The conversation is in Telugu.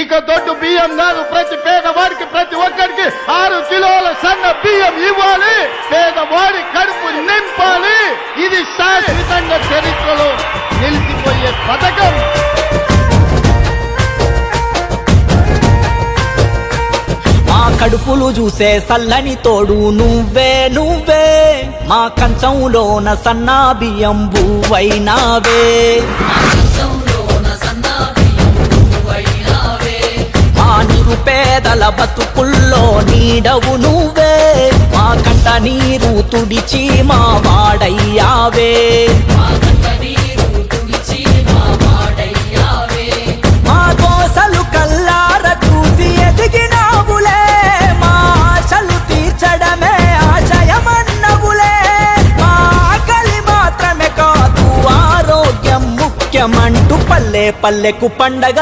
ఇక దొడ్డు బియ్యం కాదు ప్రతి పేదవాడికి ప్రతి ఒక్కరికి ఆరు కిలోల సన్న బియ్యం ఇవ్వాలి. పేదవాడి కడుపు నింపాలి. ఇది శాశ్వతంగా చరిత్రలో నిలిచిపోయే పథకం. మా కడుపులు చూసే సల్లని తోడు నువ్వే నువ్వే. మా కంచంలోన సన్నా బియ్యం బువ్వైనావే. నిరుపేదల బతుకుల్లో నీడవు నువ్వే. మా కంట నీరు తుడిచి మా వాడయ్యావే. మా దోసలు కల్లార చూసి ఎదిగినావులే. మా ఆశలు తీర్చడమే ఆశయమన్నవులే. మా ఆకలి మాత్రమే కాదు ఆరోగ్యం ముఖ్యమంటూ పల్లె పల్లెకు పండగ